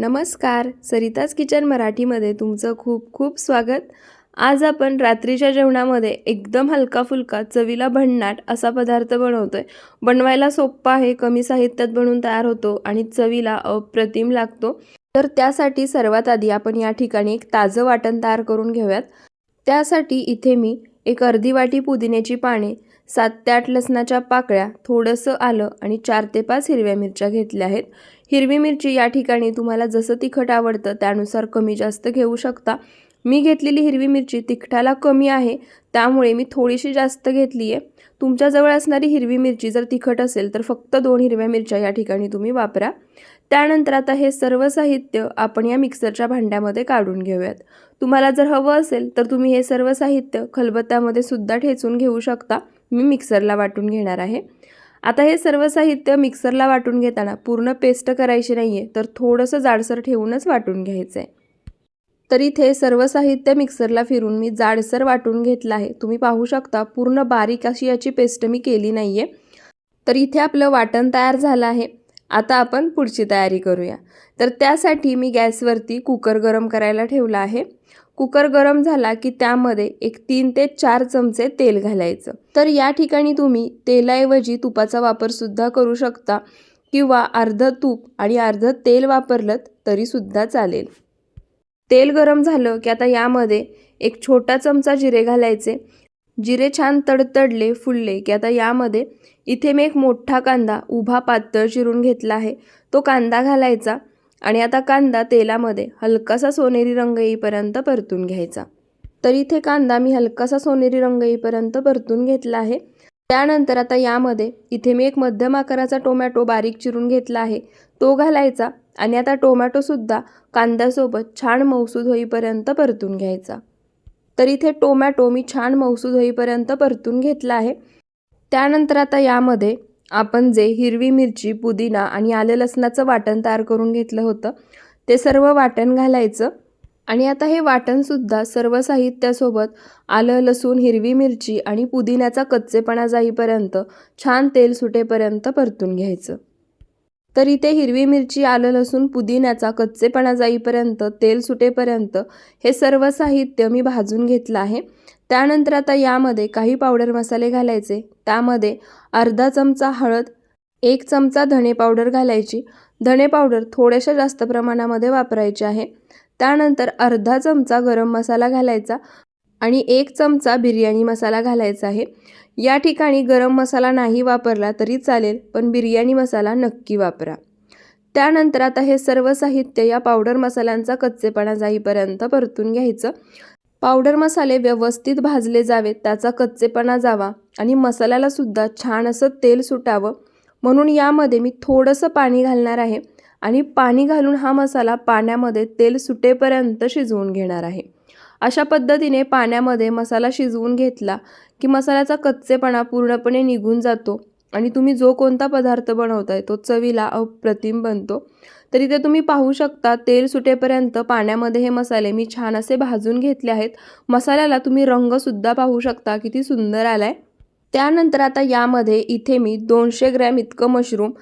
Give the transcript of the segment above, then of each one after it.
नमस्कार. सरिताज किचन मराठीमध्ये तुमचं खूप खूप स्वागत. आज आपण रात्रीच्या जेवणामध्ये एकदम हलका फुलका चवीला भन्नाट असा पदार्थ बनवतो आहे बनवायला सोप्पा आहे कमी साहित्यात बनवून तयार होतो आणि चवीला अप्रतिम लागतो. तर त्यासाठी सर्वात आधी आपण या ठिकाणी एक ताजं वाटण तयार करून घेऊयात. त्यासाठी इथे मी एक अर्धी वाटी पुदिन्याची पाने सात ते आठ लसणाच्या पाकळ्या थोडंसं आलं आणि चार ते पाच हिरव्या मिरच्या घेतल्या आहेत. हिरवी मिरची या ठिकाणी तुम्हाला जसं तिखट आवडतं त्यानुसार कमी जास्त घेऊ शकता. मी घेतलेली हिरवी मिरची तिखटाला कमी आहे त्यामुळे मी थोडीशी जास्त घेतली आहे तुमच्याजवळ असणारी हिरवी मिरची जर तिखट असेल तर फक्त दोन हिरव्या मिरच्या या ठिकाणी तुम्ही वापरा. त्यानंतर आता हे सर्व साहित्य आपण या मिक्सरच्या भांड्यामध्ये काढून घेऊयात. तुम्हाला जर हवं असेल तर तुम्ही हे सर्व साहित्य खलबत्त्यामध्ये सुद्धा ठेचून घेऊ शकता. मी मिक्सरला वाटून घेणार आहे. आता हे सर्व साहित्य मिक्सरला वाटून घेताना पूर्ण पेस्ट करायची नाही आहे तर थोडंसं जाडसर ठेवूनच वाटून घ्यायचं आहे तर इथे सर्व साहित्य मिक्सरला फिरून मी जाडसर वाटून घेतलं आहे. तुम्ही पाहू शकता पूर्ण बारीक अशी याची पेस्ट मी केली नाही आहे तर इथे आपलं वाटण तयार झालं आहे. आता आपण पुढची तयारी करूया. तर त्यासाठी मी गॅसवरती कुकर गरम करायला ठेवला आहे. कुकर गरम झाला की त्यामध्ये एक तीन ते चार चमचे तेल घालायचं. तर या ठिकाणी तुम्ही तेलाऐवजी तुपाचा वापरसुद्धा करू शकता किंवा अर्ध तूप आणि अर्ध तेल वापरलं तरीसुद्धा चालेल. तेल गरम झालं की आता यामध्ये एक छोटा चमचा जिरे घालायचे. जिरे छान तडतडले फुलले की आता यामध्ये इथे मी एक मोठा कांदा उभा पातळ चिरून घेतला आहे. तो कांदा घालायचा. आणि आता कांदा तेलामध्ये हलकासा सोनेरी रंग येईपर्यंत परतून घ्यायचा. तर इथे कांदा मी हलकासा सोनेरी रंग येईपर्यंत परतून घेतला आहे. त्यानंतर आता यामध्ये इथे मी एक मध्यम आकाराचा टोमॅटो बारीक चिरून घेतला आहे. तो घालायचा आणि आता टोमॅटोसुद्धा कांद्यासोबत छान मौसूद होईपर्यंत परतून घ्यायचा. तर इथे टोमॅटो मी छान मौसूद होईपर्यंत परतून घेतला आहे. त्यानंतर आता यामध्ये आपण जे हिरवी मिरची पुदिना आणि आलं लसणाचं वाटण तयार करून घेतलं होतं ते सर्व वाटण घालायचं. आणि आता हे वाटणसुद्धा सर्व साहित्यासोबत आलं लसूण हिरवी मिरची आणि पुदिन्याचा कच्चेपणा जाईपर्यंत छान तेल सुटेपर्यंत परतून घ्यायचं. तर इथे हिरवी मिरची आलं लसूण पुदिन्याचा कच्चेपणा जाईपर्यंत तेल सुटेपर्यंत हे सर्व साहित्य मी भाजून घेतलं आहे. त्यानंतर आता यामध्ये काही पावडर मसाले घालायचे. त्यामध्ये अर्धा चमचा हळद एक चमचा धणे पावडर घालायची. धणे पावडर थोड्याशा जास्त प्रमाणामध्ये वापरायची आहे. त्यानंतर अर्धा चमचा गरम मसाला घालायचा आणि एक चमचा बिर्याणी मसाला घालायचा आहे. या ठिकाणी गरम मसाला नाही वापरला तरी चालेल पण बिर्याणी मसाला नक्की वापरा. त्यानंतर आता हे सर्व साहित्य या पावडर मसाल्यांचा कच्चेपणा जाईपर्यंत परतून घ्यायचं. पावडर मसाले व्यवस्थित भाजले जावेत त्याचा कच्चेपणा जावा आणि मसाल्याला सुद्धा छान असं तेल सुटावं. म्हणून यामध्ये मी थोडंसं पाणी घालणार आहे आणि पाणी घालून हा मसाला पाण्यामध्ये तेल सुटेपर्यंत शिजवून घेणार आहे. अशा पद्धतीने पाण्यामध्ये मसाला शिजवून घेतला की मसाल्याचा कच्चेपणा पूर्णपणे निघून जातो आणि तुम्ही जो कोणता पदार्थ बनवताय तो चवीला अप्रतिम बनतो. तर इथे तुम्ही पाहू शकता तेल सुटेपर्यंत पाण्यामध्ये हे मसाले मी छान असे भाजून घेतले आहेत. मसाल्याला तुम्ही रंगसुद्धा पाहू शकता किती सुंदर आला आहे त्यानंतर आता यामध्ये इथे मी दोनशे ग्रॅम इतकं मशरूम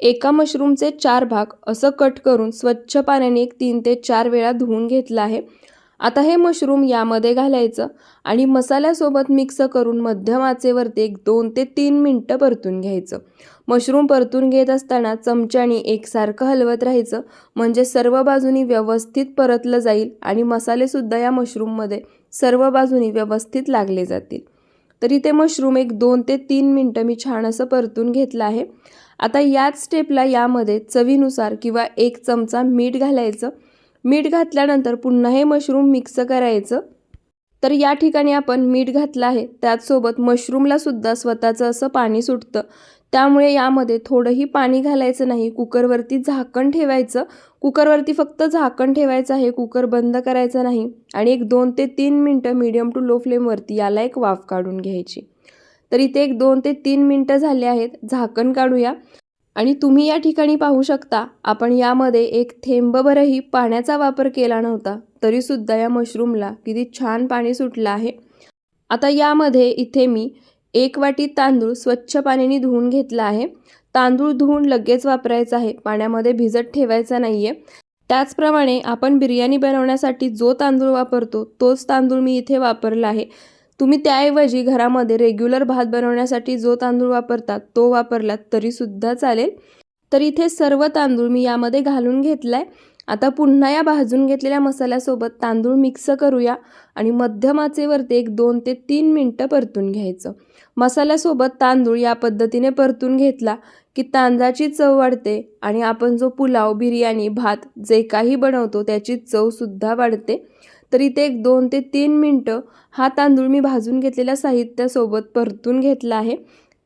एका मशरूमचे चार भाग असं कट करून स्वच्छ पाण्याने एक तीन ते चार वेळा धुवून घेतलं आहे. आता हे मशरूम यामध्ये घालायचं आणि मसाल्यासोबत मिक्स करून मध्यम आचेवरती एक दोन ते तीन मिनटं परतून घ्यायचं. मशरूम परतून घेत असताना चमच्याने एकसारखं हलवत राहायचं. म्हणजे सर्व बाजूनी व्यवस्थित परतलं जाईल आणि मसालेसुद्धा या मशरूममध्ये सर्व बाजूनी व्यवस्थित लागले जातील. तर इथे मशरूम एक दोन ते तीन मिनटं मी छान असं परतून घेतलं आहे. आता याच स्टेपला यामध्ये चवीनुसार किंवा एक चमचा मीठ घालायचं. मीठ घातल्यानंतर पुन्हा हे मशरूम मिक्स करायचं. तर या ठिकाणी आपण मीठ घातलं आहे. त्याचसोबत मशरूमलासुद्धा स्वतःचं असं पाणी सुटतं. त्यामुळे यामध्ये थोडंही पाणी घालायचं नाही. कुकरवरती झाकण ठेवायचं. कुकरवरती फक्त झाकण ठेवायचं आहे. कुकर बंद करायचं नाही. आणि एक दोन ते तीन मिनटं मीडियम टू लो फ्लेमवरती याला एक वाफ काढून घ्यायची. तर इथे एक दोन ते तीन मिनटं झाले आहेत. झाकण काढूया. आणि तुम्ही या ठिकाणी पाहू शकता आपण यामध्ये एक थेंबभरही पाण्याचा वापर केला नव्हता तरीसुद्धा या मशरूमला किती छान पाणी सुटलं आहे. आता यामध्ये इथे मी एक वाटी तांदूळ स्वच्छ पाण्याने धुवून घेतला आहे. तांदूळ धुवून लगेच वापरायचा आहे पाण्यामध्ये भिजत ठेवायचा नाही आहे त्याचप्रमाणे आपण बिर्याणी बनवण्यासाठी जो तांदूळ वापरतो तोच तांदूळ मी इथे वापरला आहे. तुम्ही त्याऐवजी घरामध्ये रेग्युलर भात बनवण्यासाठी जो तांदूळ वापरतात तो वापरलात तरीसुद्धा चालेल. तर इथे सर्व तांदूळ मी यामध्ये घालून घेतला आहे आता पुन्हा या भाजून घेतलेल्या मसाल्यासोबत तांदूळ मिक्स करूया आणि मध्यम आचेवरती एक दोन ते तीन मिनटं परतून घ्यायचं. मसाल्यासोबत तांदूळ या पद्धतीने परतून घेतला की तांदळाची चव वाढते आणि आपण जो पुलाव बिर्याणी भात जे काही बनवतो त्याची चवसुद्धा वाढते. तर इथे एक दोन ते तीन मिनटं हा तांदूळ मी भाजून घेतलेल्या साहित्यासोबत परतून घेतला आहे.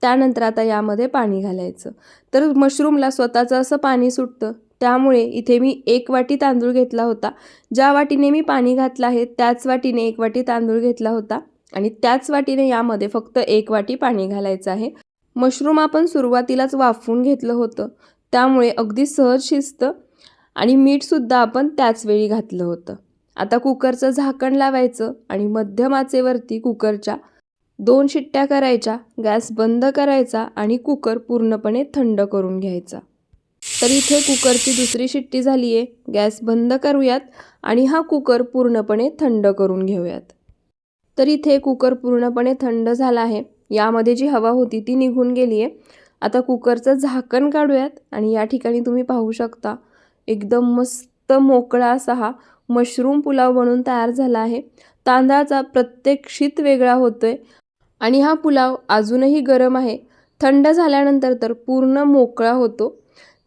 त्यानंतर आता यामध्ये पाणी घालायचं. तर मशरूमला स्वतःचं असं पाणी सुटतं. त्यामुळे इथे मी एक वाटी तांदूळ घेतला होता. ज्या वाटीने मी पाणी घातलं आहे त्याच वाटीने एक वाटी तांदूळ घेतला होता. आणि त्याच वाटीने यामध्ये फक्त एक वाटी पाणी घालायचं आहे. मशरूम आपण सुरुवातीलाच वाफवून घेतलं होतं. त्यामुळे अगदी सहज शिजतं. आणि मीठसुद्धा आपण त्याच वेळी घातलं होतं. आता कुकरचं झाकण लावायचं आणि मध्यम आचेवरती कुकरच्या दोन शिट्ट्या करायच्या गॅस बंद करायचा आणि कुकर पूर्णपणे थंड करून घ्यायचा. तर इथे कुकरची दुसरी शिट्टी झाली आहे गॅस बंद करूयात आणि हा कुकर पूर्णपणे थंड करून घेऊयात. तर इथे कुकर पूर्णपणे थंड झाला आहे. यामध्ये जी हवा होती ती निघून गेली आहे आता कुकरचं झाकण काढूयात आणि या ठिकाणी तुम्ही पाहू शकता एकदम मस्त मोकळा असा हा मशरूम पुलाव बनून तयार झाला आहे. तांदळाचा प्रत्येक शीत वेगळा होतो आहे आणि हा पुलाव अजूनही गरम आहे. थंड झाल्यानंतर तर पूर्ण मोकळा होतो.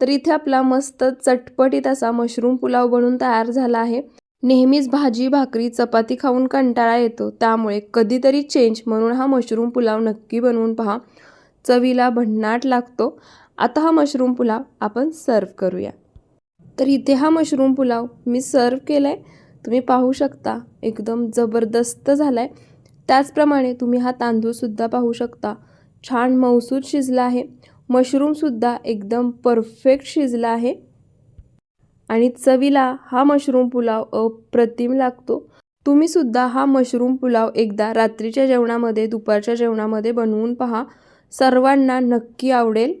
तर इथे आपला मस्त चटपटीत असा मशरूम पुलाव बनून तयार झाला आहे. नेहमीच भाजी भाकरी चपाती खाऊन कंटाळा येतो. त्यामुळे कधीतरी चेंज म्हणून हा मशरूम पुलाव नक्की बनवून पहा. चवीला भन्नाट लागतो. आता हा मशरूम पुलाव आपण सर्व करूया. तर इथे हा मशरूम पुलाव मी सर्व केला आहे तुम्ही पाहू शकता एकदम जबरदस्त झाला आहे त्याचप्रमाणे तुम्ही हा तांदूळसुद्धा पाहू शकता. छान मौसूद शिजला आहे. मशरूमसुद्धा एकदम परफेक्ट शिजला आहे. आणि चवीला हा मशरूम पुलाव अप्रतिम लागतो. तुम्हीसुद्धा हा मशरूम पुलाव एकदा रात्रीच्या जेवणामध्ये दुपारच्या जेवणामध्ये बनवून पहा. सर्वांना नक्की आवडेल.